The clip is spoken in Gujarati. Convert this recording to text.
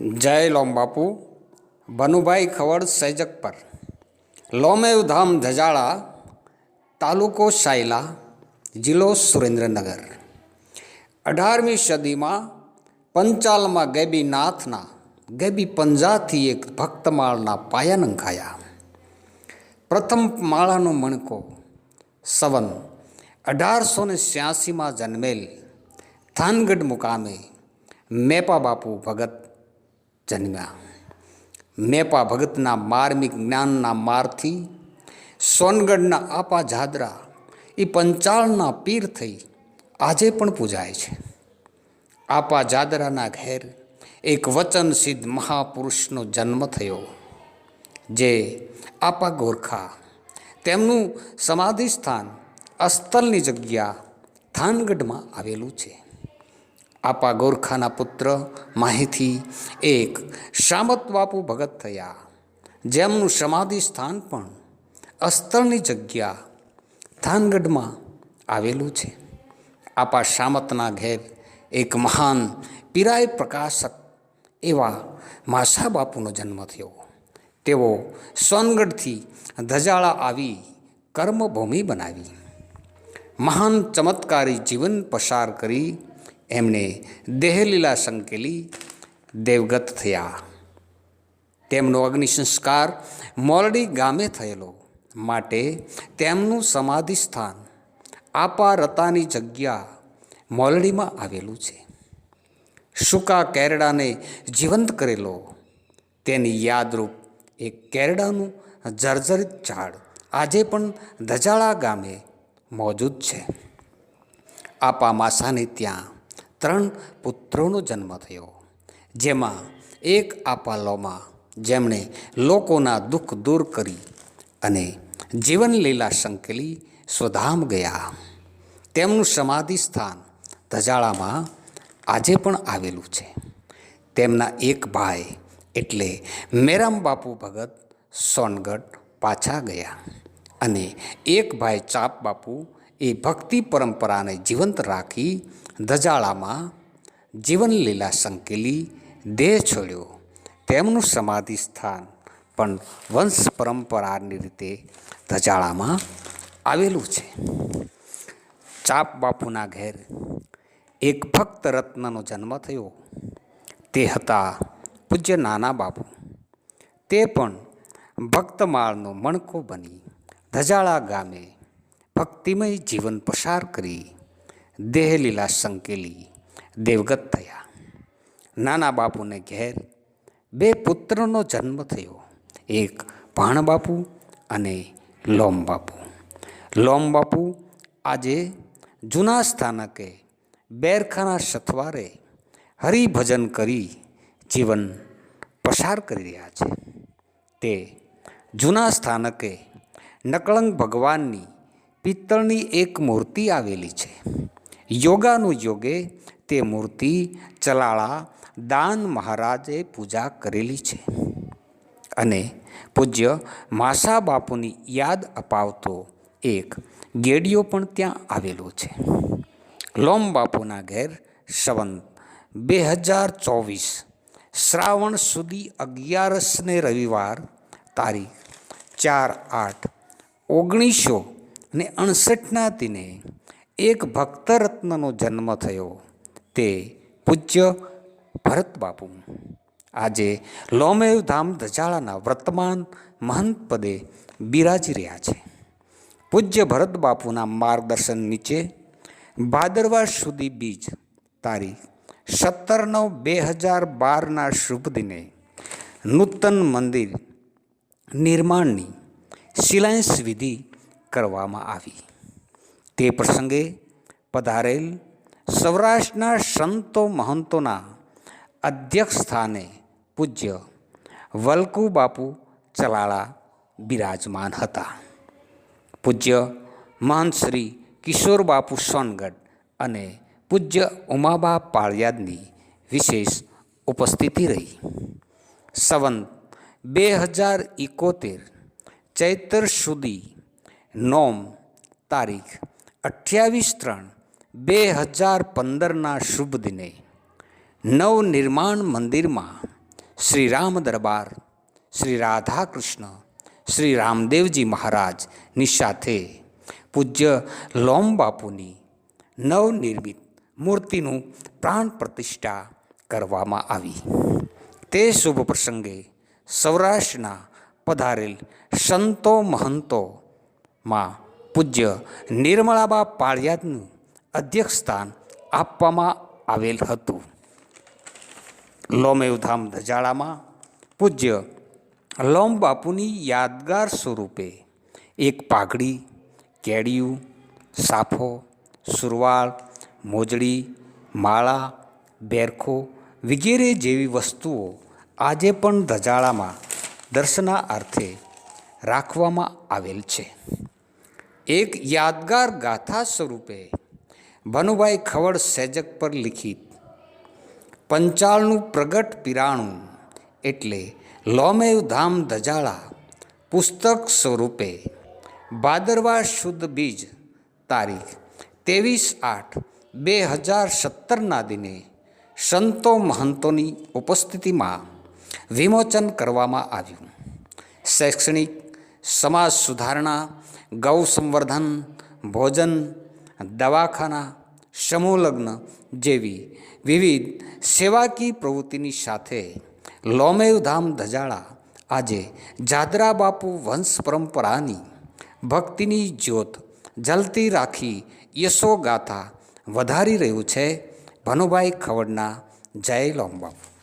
જય લોમ બાપુ. ભનુભાઈ ખવડ સૈજક પર. લોમેવ ધામ ધજાળા, તાલુકો સાયલા, જિલ્લો સુરેન્દ્રનગર. અઢારમી સદીમાં પંચાલમાં ગેબીનાથના, ગેબી પંજાથી એક ભક્તમાળના પાયા નંખાયા પ્રથમ માળાનો મણકો સવન અઢારસો ને છ્યાસીમાં જન્મેલ થાનગઢ મુકામે મેપા બાપુ ભગત જન્મ્યા. મેપા ભગતના માર્મિક જ્ઞાનના મારથી સોનગઢના આપા જાદરા એ પંચાળના પીર થઈ આજે પણ પૂજાય છે. આપા જાદરાના ઘેર એક વચન સિદ્ધ મહાપુરુષનો જન્મ થયો, જે આપા ગોરખા તેમનું સમાધિ સ્થાન અસ્તલની જગ્યા થાનગઢમાં આવેલું છે. આપા ગોરખાના પુત્ર માહિતી એક શામત બાપુ ભગત થયા. જેમનું સમાધિ સ્થાન પણ અસ્તરની જગ્યા થાનગઢમાં આવેલું છે. આપા શામતના ઘેર એક મહાન પિરાય પ્રકાશક એવા માસા બાપુનો જન્મ થયો. તેઓ સોનગઢથી ધજાળા આવી કર્મભૂમિ બનાવી. મહાન ચમત્કારી જીવન પસાર કરી એમણે દેહલીલા સંકેલી દેવગત થયા. તેમનો અગ્નિ સંસ્કાર મોરડી ગામે થયેલો માટે તેમનું સમાધિ સ્થાન આપા રતાની જગ્યા મોલડીમાં આવેલું છે. સૂકા કેરડાને જીવંત કરેલો તેની યાદરૂપ એક કેરડાનું જર્જરિત ઝાડ આજે પણ ધજાળા ગામે મોજૂદ છે. આપા માસાને ત્યાં ત્રણ પુત્રોનો જન્મ થયો. જેમાં એક આપાલોમાં જેમણે લોકોના દુઃખ દૂર કરી અને જીવન લીલા સંકેલી સ્વધામ ગયા. તેમનું સમાધિ સ્થાન ધજાળામાં આજે પણ આવેલું છે. તેમના એક ભાઈ એટલે મેરામ બાપુ ભગત સોનગઢ પાછા ગયા અને એક ભાઈ ચાપ બાપુ એ ભક્તિ પરંપરાને જીવંત રાખી ધજાળામાં જીવનલીલા સંકેલી દેહ છોડ્યો. તેમનું સમાધિ સ્થાન પણ વંશ પરંપરાની રીતે ધજાળામાં આવેલું છે. ચાપ બાપુના ઘેર એક ભક્ત રત્નનો જન્મ થયો. તે હતા પૂજ્ય નાના બાપુ. તે પણ ભક્તમાળનો મણકો બની ધજાળા ગામે ભક્તિમય જીવન પસાર કરી, દેહલીલા સંકેલી દેવગત થયા. નાના બાપુને ઘેર બે પુત્રનો જન્મ થયો, એક ભાણબાપુ અને લોમ બાપુ. લોમ બાપુ આજે જૂના સ્થાનકે બેરખાના સથવારે હરિભજન કરી જીવન પસાર કરી રહ્યા છે. તે જૂના સ્થાનકે નકળંગ ભગવાનની પિત્તળની એક મૂર્તિ આવેલી છે. યોગાનું યોગે તે મૂર્તિ ચલાળા દાન મહારાજે પૂજા કરેલી છે. અને પૂજ્ય માસા બાપુની યાદ અપાવતો એક ગેડિયો પણ ત્યાં આવેલો છે. લોમ બાપુના ઘેર સંવંત બે હજાર ચોવીસ શ્રાવણ સુધી અગિયારસને રવિવાર તારીખ ચાર આઠ ઓગણીસો ને અણસઠના દિને એક ભક્તરત્નનો જન્મ થયો, તે પૂજ્ય ભરત બાપુ આજે લોમેવ ધામ ધજાળાના વર્તમાન મહંત પદે બિરાજી રહ્યા છે. પૂજ્ય ભરત બાપુના માર્ગદર્શન નીચે ભાદરવા સુધી બીજ, તારીખ સત્તર નવ બે હજાર બારના શુભ દિને નૂતન મંદિર નિર્માણની શિલાન્યાસ વિધિ કરવામાં આવી. તે પ્રસંગે પધારેલ સૌરાષ્ટ્રના સંતો મહંતોના અધ્યક્ષ સ્થાને પૂજ્ય વલકુ બાપુ ચલાળા બિરાજમાન હતા. પૂજ્ય મહંત શ્રી કિશોર બાપુ સોનગઢ અને પૂજ્ય ઉમાબા પાળિયાદની વિશેષ ઉપસ્થિતિ રહી. સંવંત બે હજાર ઇકોતેર ચૈતર સુધી નોમ, તારીખ, અઠ્યાવીસ ત્રણ, બે હજાર પંદરના શુભ દિને, નવનિર્માણ મંદિરમાં શ્રી રામ દરબાર, શ્રી રાધાકૃષ્ણ, શ્રી રામદેવજી મહારાજની સાથે પૂજ્ય લોમ બાપુની નવનિર્મિત મૂર્તિનું પ્રાણ પ્રતિષ્ઠા કરવામાં આવી. તે શુભ પ્રસંગે સૌરાષ્ટ્રના પધારેલ સંતો મહંતોમાં પૂજ્ય નિર્મળાબા પાળિયાદનું અધ્યક્ષસ્થાન આપવામાં આવેલ હતું. લોમેવધામ ધજાળામાં પૂજ્ય લોમ બાપુની યાદગાર સ્વરૂપે એક પાઘડી, કેડિયું, સાફો, સુરવાળ, મોજડી, માળા, બેરખો વગેરે જેવી વસ્તુઓ આજે પણ ધજાળામાં દર્શનાર્થે રાખવામાં આવેલ છે. એક યાદગાર ગાથા સ્વરૂપે ભનુભાઈ ખવડ સેજક પર લિખિત પંચાળનું પ્રગટ પિરાણું એટલે લોમેવ ધામ ધજાળા પુસ્તક સ્વરૂપે, ભાદરવા શુદ્ધ બીજ, તારીખ ત્રેવીસ આઠ બે હજાર સત્તરના દિને સંતો મહંતોની ઉપસ્થિતિમાં વિમોચન કરવામાં આવ્યું. શૈક્ષણિક સમાજ સુધારણા, ગૌ સંવર્ધન, ભોજન, દવાખાના, સમૂહ જેવી વિવિધ સેવાકી પ્રવૃત્તિની સાથે લોમેવ ધામ ધજાળા આજે જાદરા બાપુ વંશ પરંપરાની ભક્તિની જ્યોત જલતી રાખી યશોગાથા વધારી રહ્યું છે. ભનુભાઈ ખવડના જય લોમ બાપુ